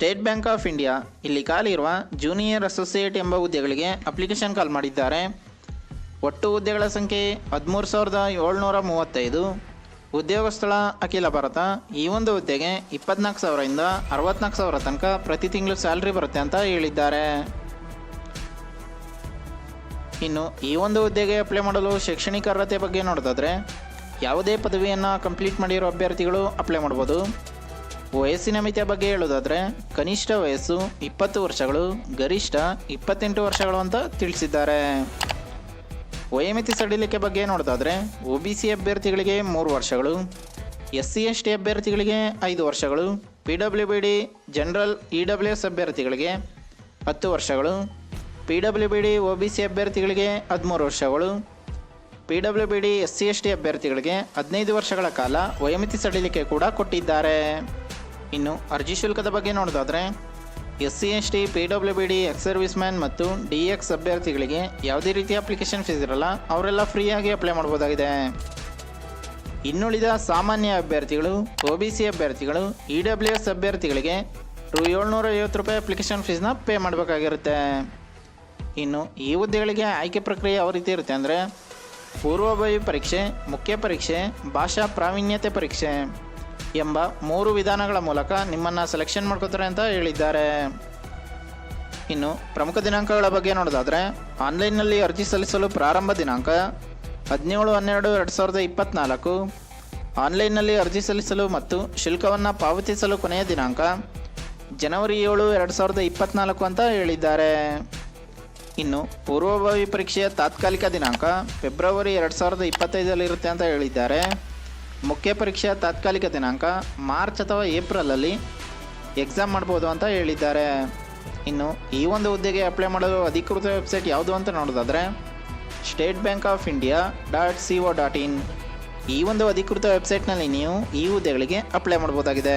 State Bank of India ಇಲ್ಲಿ ಖಾಲಿ ಇರುವ ಜೂನಿಯರ್ ಅಸೋಸಿಯೇಟ್ ಎಂಬ ಹುದ್ದೆಗಳಿಗೆ ಅಪ್ಲಿಕೇಶನ್ ಕಾಲ್ ಮಾಡಿದ್ದಾರೆ. ಒಟ್ಟು ಹುದ್ದೆಗಳ ಸಂಖ್ಯೆ ಹದಿಮೂರು ಸಾವಿರದ ಏಳ್ನೂರ ಮೂವತ್ತೈದು. ಉದ್ಯೋಗ ಸ್ಥಳ ಅಖಿಲ ಭಾರತ, ಈ ಒಂದು ಹುದ್ದೆಗೆ ಇಪ್ಪತ್ನಾಲ್ಕು ಸಾವಿರದಿಂದ ಅರವತ್ನಾಲ್ಕು ಸಾವಿರ ತನಕ ಪ್ರತಿ ತಿಂಗಳು ಸ್ಯಾಲ್ರಿ ಬರುತ್ತೆ ಅಂತ ಹೇಳಿದ್ದಾರೆ. ಇನ್ನು ಈ ಒಂದು ಹುದ್ದೆಗೆ ಅಪ್ಲೈ ಮಾಡಲು ಶೈಕ್ಷಣಿಕ ಅರ್ಹತೆ ಬಗ್ಗೆ ನೋಡೋದಾದರೆ, ಯಾವುದೇ ಪದವಿಯನ್ನು ಕಂಪ್ಲೀಟ್ ಮಾಡಿರೋ ಅಭ್ಯರ್ಥಿಗಳು ಅಪ್ಲೈ ಮಾಡ್ಬೋದು. ವಯಸ್ಸಿನ ಮಿತಿಯ ಬಗ್ಗೆ ಹೇಳೋದಾದ್ರೆ ಕನಿಷ್ಠ ವಯಸ್ಸು ಇಪ್ಪತ್ತು ವರ್ಷಗಳು, ಗರಿಷ್ಠ ಇಪ್ಪತ್ತೆಂಟು ವರ್ಷಗಳು ಅಂತ ತಿಳಿಸಿದ್ದಾರೆ. ವಯೋಮಿತಿ ಸಡಿಲಿಕೆ ಬಗ್ಗೆ ನೋಡೋದಾದ್ರೆ, ಒ ಬಿ ಸಿ ಅಭ್ಯರ್ಥಿಗಳಿಗೆ ಮೂರು ವರ್ಷಗಳು, ಎಸ್ ಸಿ ಎಸ್ ಟಿ ಅಭ್ಯರ್ಥಿಗಳಿಗೆ ಐದು ವರ್ಷಗಳು, P W B D general E W S ಅಭ್ಯರ್ಥಿಗಳಿಗೆ ಹತ್ತು ವರ್ಷಗಳು, P W B D O B C ಅಭ್ಯರ್ಥಿಗಳಿಗೆ ಹದಿಮೂರು ವರ್ಷಗಳು, P W B D S C S T ಅಭ್ಯರ್ಥಿಗಳಿಗೆ ಹದಿನೈದು ವರ್ಷಗಳ ಕಾಲ ವಯೋಮಿತಿ ಸಡಿಲಿಕೆ ಕೂಡ ಕೊಟ್ಟಿದ್ದಾರೆ. ಇನ್ನು ಅರ್ಜಿ ಶುಲ್ಕದ ಬಗ್ಗೆ ನೋಡೋದಾದರೆ S C S T, P W B D ex serviceman ಮತ್ತು ಡಿ ಎಕ್ಸ್ ಅಭ್ಯರ್ಥಿಗಳಿಗೆ ಯಾವುದೇ ರೀತಿಯ ಅಪ್ಲಿಕೇಶನ್ ಫೀಸ್ ಇರಲ್ಲ. ಅವರೆಲ್ಲ ಫ್ರೀಯಾಗಿ ಅಪ್ಲೈ ಮಾಡ್ಬೋದಾಗಿದೆ. ಇನ್ನುಳಿದ ಸಾಮಾನ್ಯ ಅಭ್ಯರ್ಥಿಗಳು, ಒ ಬಿ ಸಿ ಅಭ್ಯರ್ಥಿಗಳು, ಇ ಡಬ್ಲ್ಯೂ ಎಸ್ ಅಭ್ಯರ್ಥಿಗಳಿಗೆ ರು ಏಳ್ನೂರ ಐವತ್ತು ರೂಪಾಯಿ ಅಪ್ಲಿಕೇಶನ್ ಫೀಸ್ನ ಪೇ ಮಾಡಬೇಕಾಗಿರುತ್ತೆ. ಇನ್ನು ಈ ಹುದ್ದೆಗಳಿಗೆ ಆಯ್ಕೆ ಪ್ರಕ್ರಿಯೆ ಯಾವ ರೀತಿ ಇರುತ್ತೆ ಅಂದರೆ ಪೂರ್ವಭಾವಿ ಪರೀಕ್ಷೆ, ಮುಖ್ಯ ಪರೀಕ್ಷೆ, ಭಾಷಾ ಪ್ರಾವೀಣ್ಯತೆ ಪರೀಕ್ಷೆ. ಎಂಬ ಮೂರು ವಿಧಾನಗಳ ಮೂಲಕ ನಿಮ್ಮನ್ನು ಸೆಲೆಕ್ಷನ್ ಮಾಡ್ಕೋತಾರೆ ಅಂತ ಹೇಳಿದ್ದಾರೆ. ಇನ್ನು ಪ್ರಮುಖ ದಿನಾಂಕಗಳ ಬಗ್ಗೆ ನೋಡೋದಾದರೆ, ಆನ್ಲೈನ್ನಲ್ಲಿ ಅರ್ಜಿ ಸಲ್ಲಿಸಲು ಪ್ರಾರಂಭ ದಿನಾಂಕ ಹದಿನೇಳು, ಹನ್ನೆರಡು, ಎರಡು ಸಾವಿರದ ಇಪ್ಪತ್ತ್ನಾಲ್ಕು ಆನ್ಲೈನ್ನಲ್ಲಿ ಅರ್ಜಿ ಸಲ್ಲಿಸಲು ಮತ್ತು ಶುಲ್ಕವನ್ನು ಪಾವತಿಸಲು ಕೊನೆಯ ದಿನಾಂಕ ಜನವರಿ ಏಳು, ಎರಡು ಸಾವಿರದ ಇಪ್ಪತ್ತ್ನಾಲ್ಕು ಅಂತ ಹೇಳಿದ್ದಾರೆ. ಇನ್ನು ಪೂರ್ವಭಾವಿ ಪರೀಕ್ಷೆಯ ತಾತ್ಕಾಲಿಕ ದಿನಾಂಕ ಫೆಬ್ರವರಿ ಎರಡು ಸಾವಿರದ ಇಪ್ಪತ್ತೈದರಲ್ಲಿರುತ್ತೆ ಅಂತ ಹೇಳಿದ್ದಾರೆ. ಮುಖ್ಯ ಪರೀಕ್ಷೆಯ ತಾತ್ಕಾಲಿಕ ದಿನಾಂಕ ಮಾರ್ಚ್ ಅಥವಾ ಏಪ್ರಿಲಲ್ಲಿ ಎಕ್ಸಾಮ್ ಮಾಡ್ಬೋದು ಅಂತ ಹೇಳಿದ್ದಾರೆ. ಇನ್ನು ಈ ಒಂದು ಹುದ್ದೆಗೆ ಅಪ್ಲೈ ಮಾಡಲು ಅಧಿಕೃತ ವೆಬ್ಸೈಟ್ ಯಾವುದು ಅಂತ ನೋಡೋದಾದರೆ State Bank of India dot C O dot in. ಈ ಒಂದು ಅಧಿಕೃತ ವೆಬ್ಸೈಟ್ನಲ್ಲಿ ನೀವು ಈ ಹುದ್ದೆಗಳಿಗೆ ಅಪ್ಲೈ ಮಾಡ್ಬೋದಾಗಿದೆ.